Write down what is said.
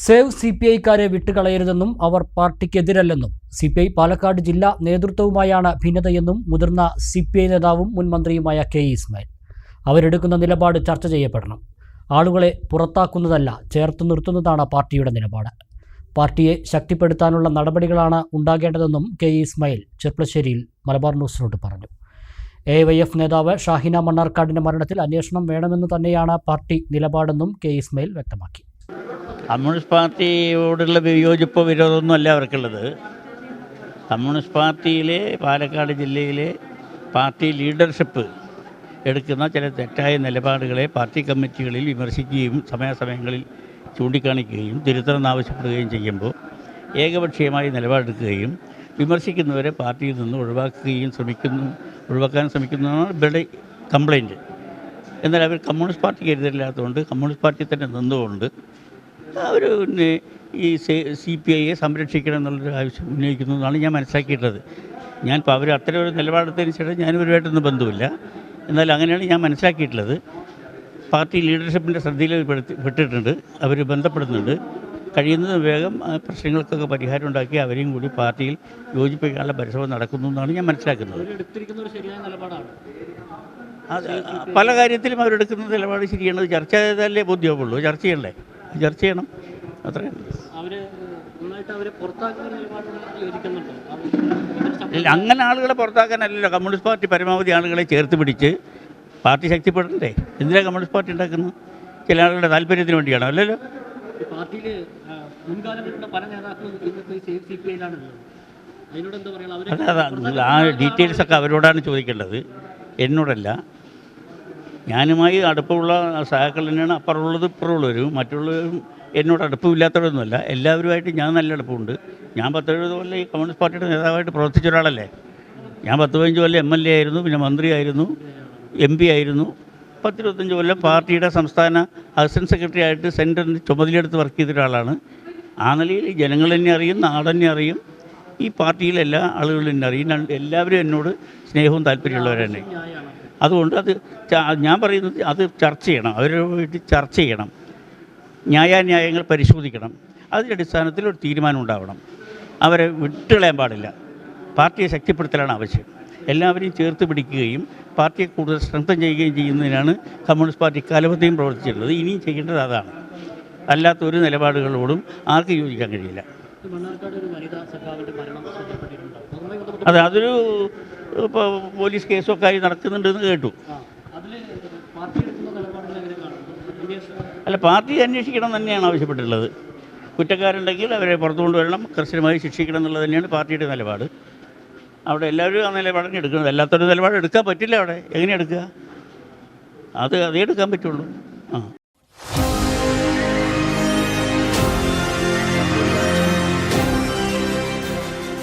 Save C P ഐക്കാരെ വിട്ടുകളയരുതെന്നും അവർ പാർട്ടിക്കെതിരല്ലെന്നും സി പി ഐ പാലക്കാട് ജില്ലാ നേതൃത്വവുമായാണ് ഭിന്നതയെന്നും മുതിർന്ന സി പി ഐ നേതാവും മുൻ മന്ത്രിയുമായ കെ ഇസ്മായിൽ. അവരെടുക്കുന്ന നിലപാട് ചർച്ച ചെയ്യപ്പെടണം. ആളുകളെ പുറത്താക്കുന്നതല്ല ചേർത്ത് നിർത്തുന്നതാണ് പാർട്ടിയുടെ നിലപാട്. പാർട്ടിയെ ശക്തിപ്പെടുത്താനുള്ള നടപടികളാണ് ഉണ്ടാകേണ്ടതെന്നും കെ ഇസ്മായിൽ ചെർപ്പളശ്ശേരിയിൽ മലബാർ ന്യൂസിനോട് പറഞ്ഞു. എ വൈ എഫ് നേതാവ് ഷാഹിന മണ്ണാർക്കാടിന്റെ മരണത്തിൽ അന്വേഷണം വേണമെന്ന് തന്നെയാണ് പാർട്ടി നിലപാടെന്നും കെ ഇസ്മായിൽ വ്യക്തമാക്കി. കമ്മ്യൂണിസ്റ്റ് പാർട്ടിയോടുള്ള വിയോജിപ്പോ വിരോധമൊന്നും അല്ല അവർക്കുള്ളത്. കമ്മ്യൂണിസ്റ്റ് പാർട്ടിയിലെ പാലക്കാട് ജില്ലയിലെ പാർട്ടി ലീഡർഷിപ്പ് എടുക്കുന്ന ചില തെറ്റായ നിലപാടുകളെ പാർട്ടി കമ്മിറ്റികളിൽ വിമർശിക്കുകയും സമയാസമയങ്ങളിൽ ചൂണ്ടിക്കാണിക്കുകയും തിരുത്തണം ആവശ്യപ്പെടുകയും ചെയ്യുമ്പോൾ ഏകപക്ഷീയമായി നിലപാടെടുക്കുകയും വിമർശിക്കുന്നവരെ പാർട്ടിയിൽ നിന്ന് ഒഴിവാക്കുകയും ശ്രമിക്കുന്നു ഒഴിവാക്കാൻ ശ്രമിക്കുന്നതാണ് ഇവരുടെ കംപ്ലൈന്റ് എന്നാൽ അവർ കമ്മ്യൂണിസ്റ്റ് പാർട്ടിക്ക് എതിരില്ലാത്തതുകൊണ്ട് കമ്മ്യൂണിസ്റ്റ് പാർട്ടി തന്നെ നിന്നുകൊണ്ട് അവർ പിന്നെ ഈ സി പി ഐയെ സംരക്ഷിക്കണം എന്നുള്ളൊരു ആവശ്യം ഉന്നയിക്കുന്നു എന്നാണ് ഞാൻ മനസ്സിലാക്കിയിട്ടുള്ളത്. ഞാൻ ഇപ്പോൾ അവർ അത്തരം ഒരു നിലപാടെടുത്തതിന് ശേഷം ഞാൻ ഇവരുമായിട്ടൊന്നും ബന്ധമില്ല എന്നാൽ അങ്ങനെയാണ് ഞാൻ മനസ്സിലാക്കിയിട്ടുള്ളത്. പാർട്ടി ലീഡർഷിപ്പിന്റെ ശ്രദ്ധയിൽ പെട്ടിട്ടുണ്ട്. അവർ ബന്ധപ്പെടുന്നുണ്ട്. കഴിയുന്നത് വേഗം പ്രശ്നങ്ങൾക്കൊക്കെ പരിഹാരം ഉണ്ടാക്കി അവരെയും കൂടി പാർട്ടിയിൽ യോജിപ്പിക്കാനുള്ള പരിശ്രമം നടക്കുന്നു എന്നാണ് ഞാൻ മനസ്സിലാക്കുന്നത്. പല കാര്യത്തിലും അവരെടുക്കുന്ന നിലപാട് ശരിയാണ്. ചർച്ച ചെയ്താലേ ബോധ്യമാവുള്ളൂ. ചർച്ച ചെയ്യണ്ടേ? ചർച്ച ചെയ്യണം. അത്രയും ഇല്ല അങ്ങനെ ആളുകളെ പുറത്താക്കാനല്ലല്ലോ. കമ്മ്യൂണിസ്റ്റ് പാർട്ടി പരമാവധി ആളുകളെ ചേർത്ത് പിടിച്ച് പാർട്ടി ശക്തിപ്പെടണ്ടേ? എന്തിനാണ് കമ്മ്യൂണിസ്റ്റ് പാർട്ടി ഉണ്ടാക്കുന്നത്? ചില ആളുകളുടെ താല്പര്യത്തിന് വേണ്ടിയാണോ? അല്ലല്ലോ. അതെ ആ ഡീറ്റെയിൽസൊക്കെ അവരോടാണ് ചോദിക്കേണ്ടത്. എന്നോടല്ല. ഞാനുമായി അടുപ്പമുള്ള സഹാക്കൾ തന്നെയാണ്. അപ്പുറമുള്ളത് ഇപ്പുറമുള്ളവരും മറ്റുള്ളവരും എന്നോട് അടുപ്പമില്ലാത്തവരൊന്നുമല്ല. എല്ലാവരുമായിട്ട് ഞാൻ നല്ല അടുപ്പമുണ്ട്. ഞാൻ പത്തെഴുപത് കൊല്ലം ഈ കമ്മ്യൂണിസ്റ്റ് പാർട്ടിയുടെ നേതാവായിട്ട് പ്രവർത്തിച്ച ഒരാളല്ലേ. ഞാൻ പത്ത് പതിനഞ്ച് കൊല്ലം എം എൽ എ ആയിരുന്നു പിന്നെ മന്ത്രിയായിരുന്നു എം പി ആയിരുന്നു. പത്തിരുപത്തഞ്ച് കൊല്ലം പാർട്ടിയുടെ സംസ്ഥാന അസിസ്റ്റന്റ് സെക്രട്ടറി ആയിട്ട് സെന്ററിന് ചുമതലയെടുത്ത് വർക്ക് ചെയ്ത ഒരാളാണ്. ആ നിലയിൽ ജനങ്ങൾ തന്നെ അറിയും നാടെന്നെ അറിയും. ഈ പാർട്ടിയിലെല്ലാ ആളുകളും എന്നെ അറിയും. എല്ലാവരും എന്നോട് സ്നേഹവും താല്പര്യമുള്ളവരെന്നെ അതുകൊണ്ട് അത് ഞാൻ പറയുന്നത് അത് ചർച്ച ചെയ്യണം. അവരുമായിട്ട് ചർച്ച ചെയ്യണം. ന്യായാന്യായങ്ങൾ പരിശോധിക്കണം. അതിന്റെ അടിസ്ഥാനത്തിൽ ഒരു തീരുമാനം ഉണ്ടാവണം. അവരെ വിട്ടുകളയാൻ പാടില്ല. പാർട്ടിയെ ശക്തിപ്പെടുത്തലാണ് ആവശ്യം. എല്ലാവരെയും ചേർത്ത് പിടിക്കുകയും പാർട്ടിയെ കൂടുതൽ സ്ട്രെങ്തൻ ചെയ്യുകയും ചെയ്യുന്നതിനാണ് കമ്മ്യൂണിസ്റ്റ് പാർട്ടി കാലവത്തെയും പ്രവർത്തിച്ചിട്ടുള്ളത്. ഇനിയും ചെയ്യേണ്ടത് അതാണ്. അല്ലാത്ത ഒരു നിലപാടുകളോടും ആർക്കും യോജിക്കാൻ കഴിയില്ല. അതെ അതൊരു പോലീസ് കേസൊക്കെ ആയി നടക്കുന്നുണ്ടെന്ന് കേട്ടു. അല്ല പാർട്ടി അന്വേഷിക്കണം തന്നെയാണ് ആവശ്യപ്പെട്ടിട്ടുള്ളത്. കുറ്റക്കാരുണ്ടെങ്കിൽ അവരെ പുറത്തു കൊണ്ടുവരണം കർശനമായി ശിക്ഷിക്കണം എന്നുള്ളത് തന്നെയാണ് പാർട്ടിയുടെ നിലപാട്. അവിടെ എല്ലാവരും ആ നിലപാടാണ് എടുക്കുന്നത്. അല്ലാത്തൊരു നിലപാട് എടുക്കാൻ പറ്റില്ല അവിടെ. എങ്ങനെ എടുക്കുക? അത് അതേ എടുക്കാൻ പറ്റുള്ളൂ. ആ.